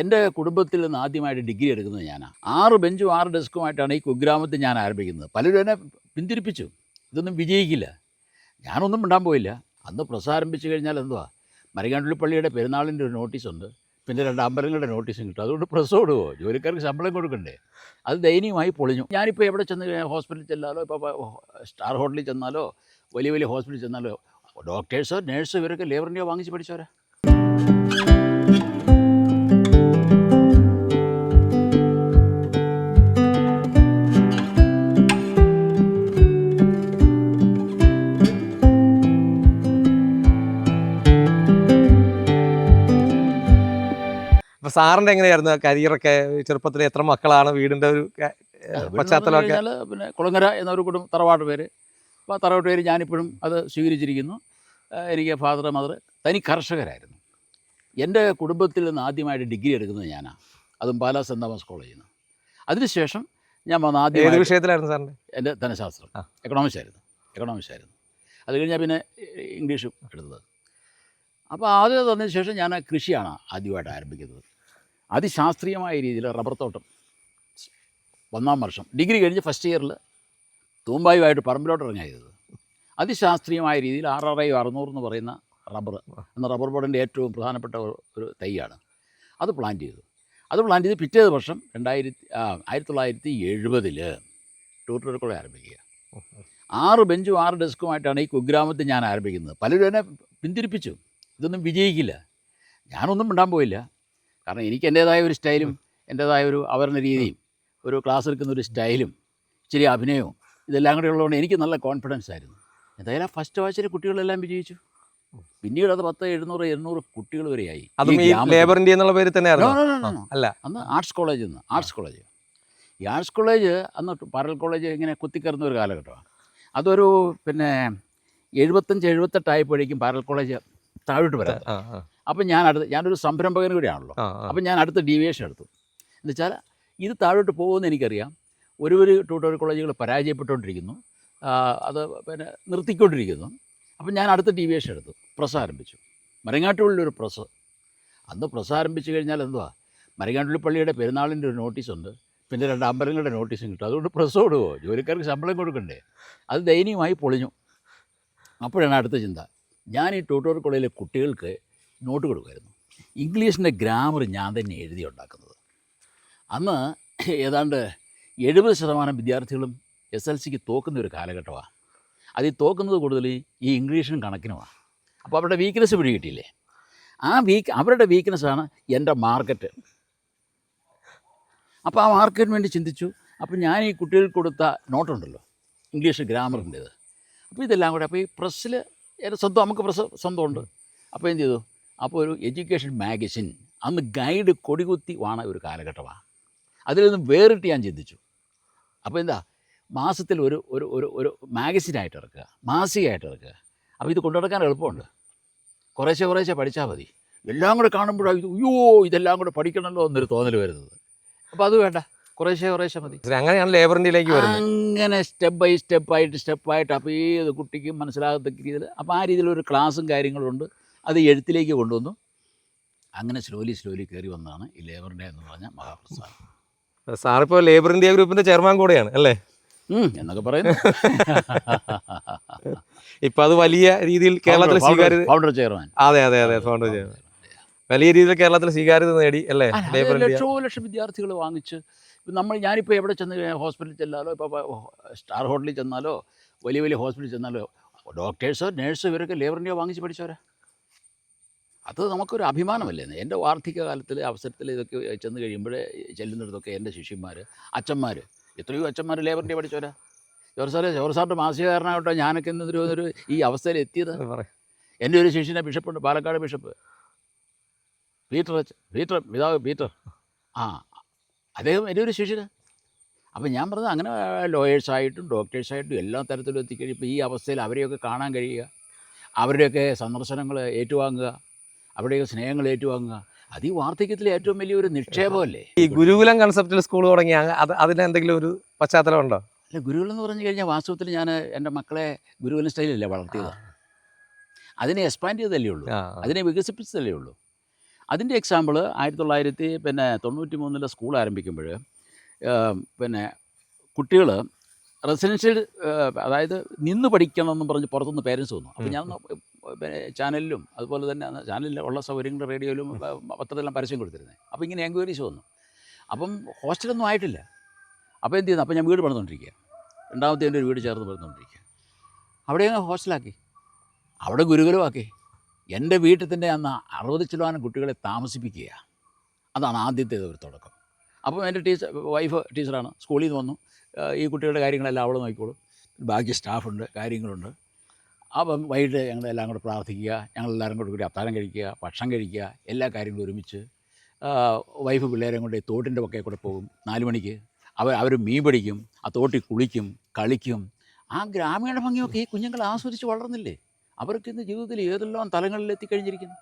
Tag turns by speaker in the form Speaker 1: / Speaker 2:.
Speaker 1: എന്റെ കുടുംബത്തിൽ നിന്ന് ആദ്യമായിട്ട് ഡിഗ്രി എടുക്കുന്നത് ഞാനാണ് ആറ് ബെഞ്ചും ആറ് ഡെസ്കുമായിട്ടാണ് ഈ കുഗ്രാമത്തിൽ ഞാൻ ആരംഭിക്കുന്നത്. പലരും എന്നെ പിന്തിരിപ്പിച്ചു. ഇതൊന്നും വിജയിക്കില്ല. ഞാനൊന്നും മിണ്ടാൻ പോയില്ല. അന്ന് പ്രസാരംഭിച്ചു കഴിഞ്ഞാൽ എന്തുവാ? മരികാണ്ടുള്ളി പള്ളിയുടെ പെരുന്നാളിന്റെ ഒരു നോട്ടീസുണ്ട് പിന്നെ രണ്ട് അമ്പലങ്ങളുടെ നോട്ടീസും കിട്ടും. അതുകൊണ്ട് പ്രസ് കൊടുക്കുമോ ജോലിക്കാർക്ക് ശമ്പളം കൊടുക്കണ്ടേ? അത് ദയനീയമായി പൊളിഞ്ഞു. ഞാനിപ്പോൾ എവിടെ ചെന്ന് ഹോസ്പിറ്റലിൽ ചെന്നാലോ? ഇപ്പോൾ സ്റ്റാർ ഹോട്ടലിൽ ചെന്നാലോ? വലിയ വലിയ ഹോസ്പിറ്റലിൽ ചെന്നാലോ? ഡോക്ടേഴ്സോ നേഴ്സോ ഇവരൊക്കെ ഇന്ത്യ വാങ്ങിച്ച് പഠിച്ചവരാ.
Speaker 2: സാറിന്റെ എങ്ങനെയായിരുന്നു കരിയറൊക്കെ? ചെറുപ്പത്തിൽ എത്ര മക്കളാണ്? വീടിന്റെ ഒരു പശ്ചാത്തലമൊക്കെ?
Speaker 1: പിന്നെ കുളങ്ങര എന്നൊരു കുടുംബം തറവാട് പേര്. അപ്പോൾ തറവാട്ട് പേര് ഞാനിപ്പോഴും അത് സ്വീകരിച്ചിരിക്കുന്നു. എനിക്ക് ഫാദർ മദർ തനി കർഷകരായിരുന്നു. എന്റെ കുടുംബത്തിൽ നിന്ന് ആദ്യമായിട്ട് ഡിഗ്രി എടുക്കുന്നത് ഞാനാണ് അതും പാലാ സെന്റ് തോമസ് കോളേജിൽ നിന്ന്. അതിനുശേഷം ഞാൻ വന്ന
Speaker 2: ഏത് വിഷയത്തിലായിരുന്നു സാറിന്റെ?
Speaker 1: എന്റെ ധനശാസ്ത്രം. എക്കണോമിക്സ് ആയിരുന്നു. എക്കണോമിക്സ് ആയിരുന്നു. അത് കഴിഞ്ഞാൽ പിന്നെ ഇംഗ്ലീഷും എടുത്തത്. അപ്പോൾ ആദ്യം തന്നതിന് ശേഷം ഞാൻ കൃഷിയാണ് ആദ്യമായിട്ട് ആരംഭിക്കുന്നത്. അതിശാസ്ത്രീയമായ രീതിയിൽ റബ്ബർ തോട്ടം. ഒന്നാം വർഷം. ഡിഗ്രി കഴിഞ്ഞ് ഫസ്റ്റ് ഇയറിൽ തൂമ്പായുമായിട്ട് പറമ്പിലോട്ട് ഇറങ്ങിയത്. അതിശാസ്ത്രീയമായ രീതിയിൽ ഐ അറുന്നൂറ് എന്ന് പറയുന്ന റബ്ബർ എന്ന റബ്ബർ ബോർഡിന്റെ ഏറ്റവും പ്രധാനപ്പെട്ട ഒരു- തൈയാണ്. അത് പ്ലാൻ ചെയ്തു. അത് പ്ലാൻ ചെയ്ത് പിറ്റേ വർഷം രണ്ടായിരത്തി ആയിരത്തി തൊള്ളായിരത്തി എഴുപതിൽ ടൂട്ടോറിക്കുള്ള ആരംഭിക്കുക. ആറ് ബെഞ്ചും ആറ് ഡെസ്കുമായിട്ടാണ് ഈ കുഗ്രാമത്തിൽ ഞാൻ ആരംഭിക്കുന്നത്. പലരും എന്നെ പിന്തിരിപ്പിച്ചു. ഇതൊന്നും വിജയിക്കില്ല. ഞാനൊന്നും മിണ്ടാൻ പോയില്ല. കാരണം എനിക്ക് എന്റേതായ ഒരു സ്റ്റൈലും എന്റേതായ ഒരു അവതരണ രീതിയും ഒരു ക്ലാസ് എടുക്കുന്ന ഒരു സ്റ്റൈലും ഇച്ചിരി അഭിനയവും ഇതെല്ലാം കൂടെ ഉള്ളതുകൊണ്ട് എനിക്ക് നല്ല കോൺഫിഡൻസ് ആയിരുന്നു. എന്തായാലും ഫസ്റ്റ് വാച്ചിൽ കുട്ടികളെല്ലാം വിജയിച്ചു. പിന്നീട് അത് പത്ത് എഴുന്നൂറ് എണ്ണൂറ് കുട്ടികൾ വരെയായി.
Speaker 2: എന്നുള്ള പേര്
Speaker 1: തന്നെ.
Speaker 2: അല്ല.
Speaker 1: അന്ന് ആർട്സ് കോളേജ് നിന്ന് ആർട്സ് കോളേജ് ഈ ആർട്സ് കോളേജ് അന്ന് പാരൽ കോളേജ് ഇങ്ങനെ കുത്തിക്കയറുന്ന ഒരു കാലഘട്ടമാണ്. അതൊരു പിന്നെ എഴുപത്തഞ്ച് എഴുപത്തെട്ടായപ്പോഴേക്കും പാരൽ കോളേജ് താഴോട്ട് വരാം അപ്പം ഞാൻ അടുത്ത് ഞാനൊരു സംരംഭകൻ കൂടിയാണല്ലോ. അപ്പം ഞാൻ അടുത്ത ഡീവിയേഷൻ എടുത്തു. എന്നുവെച്ചാൽ ഇത് താഴോട്ട് പോകുമെന്ന് എനിക്കറിയാം. ഒരു ഒരു ട്യൂട്ടോറിയൽ കോളേജുകൾ പരാജയപ്പെട്ടുകൊണ്ടിരിക്കുന്നു. അത് പിന്നെ നിർത്തിക്കൊണ്ടിരിക്കുന്നു. അപ്പം ഞാൻ അടുത്ത ഡീവിയേഷൻ എടുത്തു. പ്രസ് ആരംഭിച്ചു. ഒരു പ്രസ്. അന്ന് പ്രസ് ആരംഭിച്ചു കഴിഞ്ഞാൽ എന്തുവാ? മരങ്ങാട്ടുള്ളി പള്ളിയുടെ പെരുന്നാളിന്റെ ഒരു നോട്ടീസുണ്ട് പിന്നെ രണ്ട് അമ്പലങ്ങളുടെ നോട്ടീസും കിട്ടും. അതുകൊണ്ട് പ്രസ് കൊടുക്കുമോ ജോലിക്കാർക്ക് ശമ്പളം കൊടുക്കണ്ടേ? അത് ദയനീയമായി പൊളിഞ്ഞു. അപ്പോഴാണ് അടുത്ത ചിന്ത. ഞാൻ ഈ ട്യൂട്ടോറിയൽ കോളേജിലെ കുട്ടികൾക്ക് നോട്ട് കൊടുക്കുമായിരുന്നു. ഇംഗ്ലീഷിന്റെ ഗ്രാമർ ഞാൻ തന്നെ എഴുതി ഉണ്ടാക്കുന്നത്. അന്ന് ഏതാണ്ട് എഴുപത് ശതമാനം വിദ്യാർത്ഥികളും എസ് എൽ സിക്ക് തോക്കുന്ന ഒരു കാലഘട്ടമാണ് അത് ഈ തോക്കുന്നത് കൂടുതൽ ഈ ഇംഗ്ലീഷിനും കണക്കിനുമാണ് അപ്പോൾ അവരുടെ വീക്ക്നെസ് പിടികിട്ടിയില്ലേ? ആ വീക്ക് അവരുടെ വീക്ക്നെസ്സാണ് എന്റെ മാർക്കറ്റ് അപ്പോൾ ആ മാർക്കറ്റിന് വേണ്ടി ചിന്തിച്ചു. അപ്പോൾ ഞാൻ ഈ കുട്ടികൾക്ക് കൊടുത്ത നോട്ടുണ്ടല്ലോ ഇംഗ്ലീഷ് ഗ്രാമറിന്റേത്. അപ്പോൾ ഇതെല്ലാം കൂടെ അപ്പോൾ ഈ പ്രസ്സിൽ എന്റെ സ്വന്തം നമുക്ക് പ്രസ സ്വന്തമുണ്ട്. അപ്പോൾ എന്ത് ചെയ്തു? അപ്പോൾ ഒരു എഡ്യൂക്കേഷൻ മാഗസിൻ അന്ന് ഗൈഡ് കൊടികുത്തി വാണ ഒരു കാലഘട്ടമാണ് അതിൽ നിന്ന് വേറിട്ട് ഞാൻ ചിന്തിച്ചു. അപ്പോൾ എന്താ? മാസത്തിൽ ഒരു ഒരു ഒരു ഒരു മാഗസിനായിട്ട് ഇറക്കുക. മാസികയായിട്ട് ഇറക്കുക. അപ്പോൾ ഇത് കൊണ്ടു നടക്കാൻ എളുപ്പമുണ്ട്. കുറേശ്ശെ കുറേശ്ശെ പഠിച്ചാൽ മതി. എല്ലാം കൂടെ കാണുമ്പോഴാണ് ഇത് അയ്യോ ഇതെല്ലാം കൂടെ പഠിക്കണമല്ലോ എന്നൊരു തോന്നൽ വരുന്നത്. അപ്പോൾ അത് വേണ്ട. കുറേശ്ശെ കുറേശ്ശെ മതി.
Speaker 2: അങ്ങനെയാണ് ലേബറിന്റെയിലേക്ക് വരുന്നത്.
Speaker 1: അങ്ങനെ സ്റ്റെപ്പ് ബൈ സ്റ്റെപ്പ് ആയിട്ട് സ്റ്റെപ്പ് ആയിട്ട് അപ്പോൾ ഏത് കുട്ടിക്ക് മനസ്സിലാകത്തക്ക രീതിയിൽ അപ്പോൾ ആ രീതിയിലൊരു ക്ലാസ്സും കാര്യങ്ങളും ഉണ്ട്. അത് എഴുത്തിലേക്ക് കൊണ്ടുവന്നു. അങ്ങനെ സ്ലോലി സ്ലോലി കയറി വന്നതാണ് ഈ ലേബർ ഡേ എന്ന് പറഞ്ഞ മഹാപ്രസ്ഥാനം.
Speaker 2: സാറിപ്പോൾ ലേബർ ഇന്ത്യ ഗ്രൂപ്പിന്റെ ചെയർമാൻ കൂടെയാണ് അല്ലേ?
Speaker 1: എന്നൊക്കെ പറയുന്നു.
Speaker 2: ഇപ്പൊ അത് വലിയ രീതിയിൽ കേരളത്തിൽ സ്വീകാര്യത
Speaker 1: ഫൗണ്ടർ ചെയർമാൻ
Speaker 2: അതെ അതെ അതെ ഫൗണ്ടർ ചെയർമാൻ വലിയ രീതിയിൽ കേരളത്തിൽ സ്വീകാര്യത നേടി അല്ലേ?
Speaker 1: ലക്ഷോ ലക്ഷം വിദ്യാർത്ഥികൾ വാങ്ങിച്ച് നമ്മൾ ഞാനിപ്പോൾ എവിടെ ചെന്ന് ഹോസ്പിറ്റലിൽ ചെന്നാലോ ഇപ്പോൾ സ്റ്റാർ ഹോട്ടലിൽ ചെന്നാലോ വലിയ വലിയ ഹോസ്പിറ്റലിൽ ചെന്നാലോ ഡോക്ടേഴ്സോ നേഴ്സോ ഇവരൊക്കെ ലേബറിന്റെ വാങ്ങിച്ച് പഠിച്ചവരാ. അത് നമുക്കൊരു അഭിമാനമല്ലേ? എന്റെ വാർദ്ധക്യ കാലത്തിൽ അവസരത്തിൽ ഇതൊക്കെ ചെന്ന് കഴിയുമ്പോഴേ ചെല്ലുന്നിടത്തൊക്കെ എന്റെ ശിഷ്യന്മാർ അച്ഛന്മാർ എത്രയോ അച്ഛന്മാർ ലേബറിന്റെ പഠിച്ചവരാ. ജോർ സാറേ ജോർ സാറിന്റെ മാസികകാരനായിട്ടോ ഞാനൊക്കെ എന്തൊരു ഈ അവസ്ഥയിൽ എത്തിയത് എന്റെ ഒരു ശിഷ്യനെ ബിഷപ്പുണ്ട് പാലക്കാട് ബിഷപ്പ്. പീറ്റർ പീറ്റർ പിതാവ് പീറ്റർ ആ അദ്ദേഹം എന്റെ ഒരു ശിഷ്യന്. അപ്പം ഞാൻ പറഞ്ഞത് അങ്ങനെ ലോയേഴ്സായിട്ടും ഡോക്ടേഴ്സായിട്ടും എല്ലാ തരത്തിലും എത്തിക്കഴിഞ്ഞപ്പോൾ ഈ അവസ്ഥയിൽ അവരെയൊക്കെ കാണാൻ കഴിയുക. അവരുടെയൊക്കെ സന്ദർശനങ്ങൾ ഏറ്റുവാങ്ങുക. അവരുടെയൊക്കെ സ്നേഹങ്ങൾ ഏറ്റുവാങ്ങുക. അത് ഈ വാർദ്ധക്യത്തിലെ ഏറ്റവും വലിയൊരു നിക്ഷേപമല്ലേ?
Speaker 2: ഈ ഗുരുകുലം കൺസെപ്റ്റിൽ സ്കൂൾ തുടങ്ങിയ അത് അതിന് എന്തെങ്കിലും ഒരു പശ്ചാത്തലം ഉണ്ടോ?
Speaker 1: അല്ല ഗുരുകുലം എന്ന് പറഞ്ഞു കഴിഞ്ഞാൽ വാസ്തവത്തിൽ ഞാൻ എന്റെ മക്കളെ ഗുരുകുലം സ്റ്റൈലല്ലേ വളർത്തിയത്? അതിനെ എക്സ്പാൻഡ് ചെയ്തല്ലേ ഉള്ളൂ. അതിനെ വികസിപ്പിച്ചതല്ലേ ഉള്ളൂ. അതിന്റെ എക്സാമ്പിൾ ആയിരത്തി തൊള്ളായിരത്തി പിന്നെ തൊണ്ണൂറ്റി മൂന്നിലെ സ്കൂൾ ആരംഭിക്കുമ്പോൾ പിന്നെ കുട്ടികൾ റെസിഡൻഷ്യൽ അതായത് നിന്ന് പഠിക്കണം എന്ന് പറഞ്ഞ് പുറത്തുനിന്ന് പേരൻസ് വന്നു. അപ്പോൾ ഞാൻ പിന്നെ ചാനലിലും അതുപോലെ തന്നെ ചാനലിൽ ഉള്ള സൗകര്യങ്ങൾ റേഡിയോയിലും പത്രത്തിലെല്ലാം പരസ്യം കൊടുത്തിരുന്നത് അപ്പോൾ ഇങ്ങനെ എൻക്വയറീസ് വന്നു. അപ്പം ഹോസ്റ്റലൊന്നും ആയിട്ടില്ല. അപ്പോൾ എന്ത് ചെയ്യുന്നു? അപ്പോൾ ഞാൻ വീട് പണിതുകൊണ്ടിരിക്കുക രണ്ടാമത്തെ എന്റെ ഒരു വീട് ചേർന്ന് പണിതുകൊണ്ടിരിക്കുക അവിടെ അങ്ങ് ഹോസ്റ്റലാക്കി അവിടെ ഗുരുകുലമാക്കി. എന്റെ വീട്ടിൽ തന്നെ അന്ന് അറുപത് ശതമാനം കുട്ടികളെ താമസിപ്പിക്കുക. അതാണ് ആദ്യത്തെ ഒരു തുടക്കം. അപ്പോൾ എന്റെ ടീച്ചർ വൈഫ് ടീച്ചറാണ്. സ്കൂളിൽ നിന്ന് വന്നു. ഈ കുട്ടികളുടെ കാര്യങ്ങളെല്ലാം അവൾ നോക്കിക്കോളും. ബാക്കി സ്റ്റാഫുണ്ട് കാര്യങ്ങളുണ്ട്. അപ്പം വൈകിട്ട് ഞങ്ങളെല്ലാം കൂടെ പ്രാർത്ഥിക്കുക. ഞങ്ങളെല്ലാവരും കൂടെ കൂടി അത്താഴം കഴിക്കുക ഭക്ഷണം കഴിക്കുക എല്ലാ കാര്യങ്ങളും ഒരുമിച്ച് വൈഫ് പിള്ളേരെയും കൊണ്ട് തോട്ടിന്റെ പക്കേ കൂടെ പോകും. നാല് മണിക്ക്. അവർ അവർ മീൻ പിടിക്കും ആ തോട്ടിൽ കുളിക്കും കളിക്കും. ആ ഗ്രാമീണ ഭംഗിയൊക്കെ ഈ കുഞ്ഞുങ്ങൾ ആസ്വദിച്ച് വളർന്നില്ലേ? അവർക്ക് ഇന്ന് ജീവിതത്തിൽ ഏതെല്ലാം തലങ്ങളിൽ എത്തിക്കഴിഞ്ഞിരിക്കുന്നു